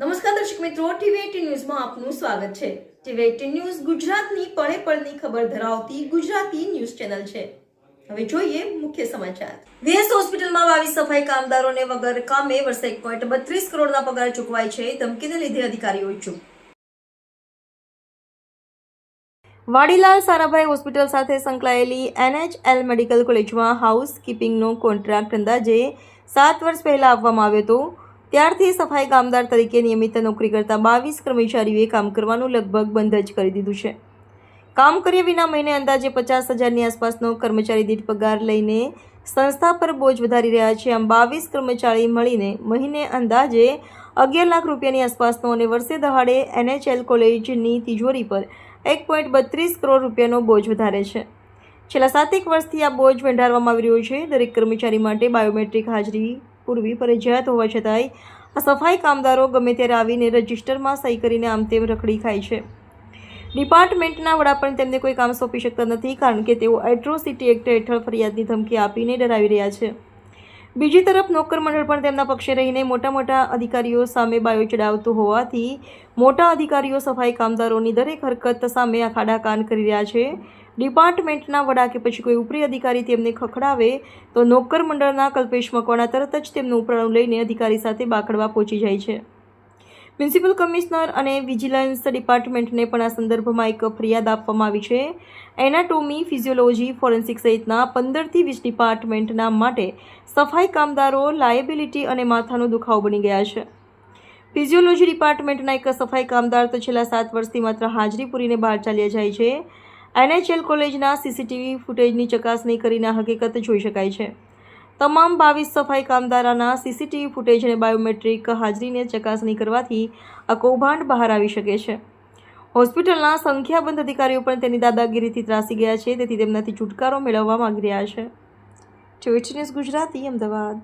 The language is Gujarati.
નમસ્કાર દર્શક મિત્રો ટીવી ન્યૂઝમાં આપનું સ્વાગત છે. ટીવી એટીન ન્યૂઝ ગુજરાતની પળે પળની ખબર ધરાવતી ગુજરાતી ન્યૂઝ ચેનલ છે. હવે જોઈએ મુખ્ય સમાચાર. વીએસ હોસ્પિટલમાં બાવીસ સફાઈ કામદારોને વગર કામે વર્ષે એક પોઈન્ટ બત્રીસ કરોડના પગાર ચૂકવાય છે, ધમકીને લીધે અધિકારીઓ ચૂપ વાડીલાલ સારાભાઈ હોસ્પિટલ સાથે સંકળાયેલી એનએચએલ મેડિકલ કોલેજમાં હાઉસ કીપિંગનો કોન્ટ્રાક્ટ અંદાજે સાત વર્ષ પહેલાં આપવામાં આવ્યો હતો. ત્યારથી સફાઈ કામદાર તરીકે નિયમિત નોકરી કરતા બાવીસ કર્મચારીઓએ કામ કરવાનું લગભગ બંધ જ કરી દીધું છે. કામ કર્યા વિના મહિને અંદાજે પચાસ હજારની આસપાસનો કર્મચારી દીઠ પગાર લઈને સંસ્થા પર બોજ વધારી રહ્યા છે. આમ બાવીસ કર્મચારી મળીને મહિને અંદાજે અગિયાર લાખ રૂપિયાની આસપાસનો અને વર્ષે દહાડે એનએચએલ કોલેજની તિજોરી પર એક પોઈન્ટ બત્રીસ કરોડ રૂપિયાનો બોજ વધારે છે. છેલ્લા સાતેક વર્ષથી આ બોજ વેંઢારવામાં આવી રહ્યો છે. દરેક કર્મચારી માટે બાયોમેટ્રિક હાજરી પૂરવી ફરજિયાત હોવા છતાંય આ સફાઈ કામદારો ગમે ત્યારે આવીને રજિસ્ટરમાં સહી કરીને આમ તેમ રખડી ખાય છે. ડિપાર્ટમેન્ટના વડા પણ તેમને કોઈ કામ સોંપી શકતા નથી કારણ કે તેઓ એટ્રોસિટી એક્ટ હેઠળ ફરિયાદની ધમકી આપીને ડરાવી રહ્યા છે. બીજી તરફ નોકર મંડળ પણ તેમના પક્ષે રહીને મોટા મોટા અધિકારીઓ સામે બાયો ચડાવતું હોવાથી મોટા અધિકારીઓ સફાઈ કામદારોની દરેક હરકત સામે આખાડા કાન કરી રહ્યા છે. ડિપાર્ટમેન્ટના વડા કે પછી કોઈ ઉપરી અધિકારી તેમને ખખડાવે તો નોકર મંડળના કલ્પેશ મકવાણા તરત જ તેમનું ઉપરાણું લઈને અધિકારી સાથે બાકડવા પહોંચી જાય છે. મ્યુનિસિપલ કમિશનર અને વિજિલન્સ ડિપાર્ટમેન્ટને પણ આ સંદર્ભમાં એક ફરિયાદ આપવામાં આવી છે. એનાટોમી ફિઝિયોલોજી ફોરેન્સિક સહિતના પંદરથી વીસ ડિપાર્ટમેન્ટના માટે સફાઈ કામદારો, લાયબિલિટી અને માથાનો દુખાવો બની ગયા છે. ફિઝિયોલોજી ડિપાર્ટમેન્ટના એક સફાઈ કામદાર તો છેલ્લા સાત વર્ષથી માત્ર હાજરી પૂરીને બહાર ચાલ્યા જાય છે. એનએચએલ કોલેજના સીસીટીવી ફૂટેજની ચકાસણી કરીને હકીકત જોઈ શકાય છે. તમામ બાવીસ સફાઈ કામદારોના સીસીટીવી ફૂટેજ અને બાયોમેટ્રિક હાજરીને ચકાસણી કરવાથી આ કૌભાંડ બહાર આવી શકે છે. હોસ્પિટલના સંખ્યાબંધ અધિકારીઓ પણ તેની દાદાગીરીથી ત્રાસી ગયા છે, તેથી તેમનાથી છુટકારો મેળવવા માગી રહ્યા છે. Tweet news Gujarati, Ahmedabad.